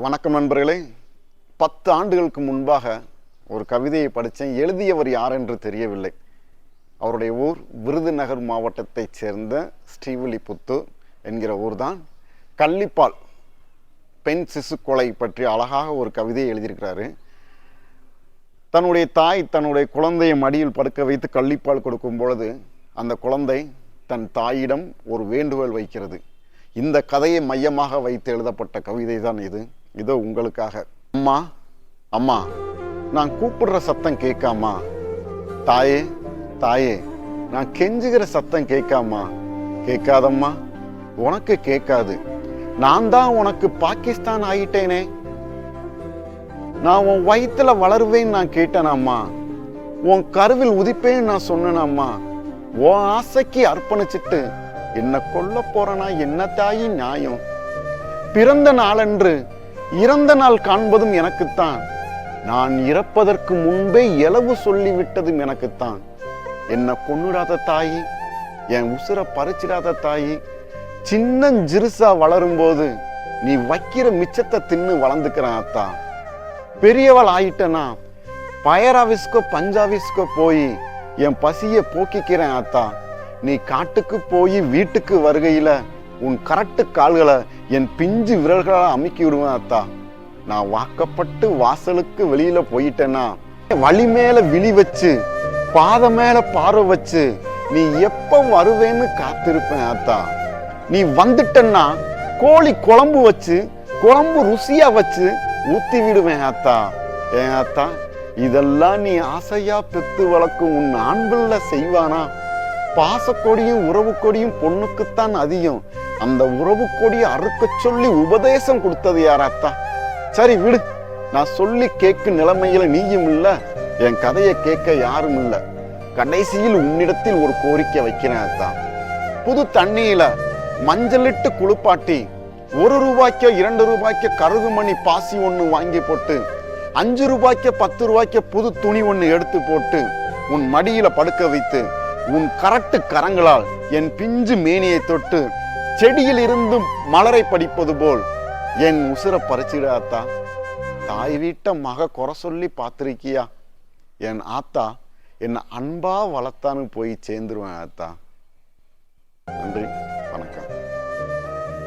வணக்கம் நண்பர்களே. பத்து ஆண்டுகளுக்கு முன்பாக ஒரு கவிதையை படித்தேன். எழுதியவர் யார் என்று தெரியவில்லை. அவருடைய ஊர் விருதுநகர் மாவட்டத்தைச் சேர்ந்த ஸ்ரீவில்லிபுத்தூர் என்கிற ஊர் தான் கள்ளிப்பால் பெண் சிசு கொலை பற்றி அழகாக ஒரு கவிதையை எழுதியிருக்கிறாரு. தன்னுடைய தாய் தன்னுடைய குழந்தையை மடியில் படுக்க வைத்து கள்ளிப்பால் கொடுக்கும் பொழுது அந்த குழந்தை தன் தாயிடம் ஒரு வேண்டுகோள் வைக்கிறது. இந்த கதையை மையமாக வைத்து எழுதப்பட்ட கவிதை தான் இது. இதோ உங்களுக்காக. அம்மா அம்மா நான் கூப்பிடுற சத்தம் கேட்காமா? தாயே தாயே நான் கெஞ்சுகிற சத்தம் கேட்காமா? கேட்காதம்மா உனக்கு கேட்காது. நான் தான் உனக்கு பாகிஸ்தான் ஆயிட்டேனே. நான் உன் வயிற்றுல வளருவேன்னு நான் கேட்டேனாம்மா. உன் கருவில் உதிப்பேன்னு நான் சொன்னேனாம்மா. உன் ஆசைக்கு அர்ப்பணிச்சிட்டு என்னை கொல்ல போறனா? என்ன தாயி நியாயம்? பிறந்த நாளன்று இறந்த நாள் காண்பதும் எனக்குத்தான். நான் இறப்பதற்கு முன்பே இலவு சொல்லிவிட்டதும் எனக்குத்தான். என்னை கொன்னுடாத தாயி என் உசுரை பறிச்சிடாத தாயி சின்னஞ்சிறுசா வளரும்போது நீ வைக்கிற மிச்சத்தை தின்னு வளர்ந்துக்கிறேன் அத்தா. பெரியவள் ஆயிட்டனா பயர் ஆஃபீஸ்க்கோ பஞ்சாபீஸ்க்கோ போய் என் பசியை போக்கிக்கிறேன் அத்தா. நீ காட்டுக்கு போய் வீட்டுக்கு வருகையில் உன் கரட்டு கால்களை என் பிஞ்சு விரல்களால் அமுக்கி விடுவேன் அத்தா. நான் வாக்கப்பட்டு வாசலுக்கு வெளியில போயிட்டேன்னா வழி மேல விழி வச்சு பாத மேல பார்வை வச்சு நீ எப்ப வருவேன்னு காத்திருப்பேன் அத்தா. நீ வந்துட்டன்னா கோழி குழம்பு வச்சு குழம்பு ருசியா வச்சு ஊத்தி விடுவேன் அத்தா. ஏன் அத்தா? இதெல்லாம் நீ ஆசையா பெத்து வளர்க்கும் உன் ஆண்பிள்ள செய்வானா? பாசக்கொடியும் உறவு கொடியும் பொண்ணுக்குத்தான் அதிகம். அந்த உறவு கொடியை அறுக்க சொல்லி உபதேசம் கொடுத்தது யாராத்தான் சரி விடு. நான் சொல்லி கேட்கும் நிலைமையில நீயும் இல்ல என் கதையை கேட்க யாரும் இல்ல. கடைசியில் உன்னிடத்தில் ஒரு கோரிக்கை வைக்கிறேன் அத்தா. புது தண்ணியில மஞ்சளிட்டு குளிப்பாட்டி ஒரு ரூபாய்க்கோ இரண்டு ரூபாய்க்கு கருகுமணி பாசி ஒன்று வாங்கி போட்டு அஞ்சு ரூபாய்க்கு பத்து ரூபாய்க்கு புது துணி ஒன்று எடுத்து போட்டு உன் மடியில படுக்க வைத்து உன் கரட்டு கரங்களால் என் பிஞ்சு மேனியை தொட்டு செடியில் இருந்து மலரை படிப்பது போல் என் உசுர பறிச்சிடாத்தா தாய் வீட்ட மக குறை சொல்லி பார்த்துருக்கியா? என் ஆத்தா என்னை அன்பா வளர்த்தான்னு போய் சேர்ந்துருவேன் ஆத்தா. நன்றி.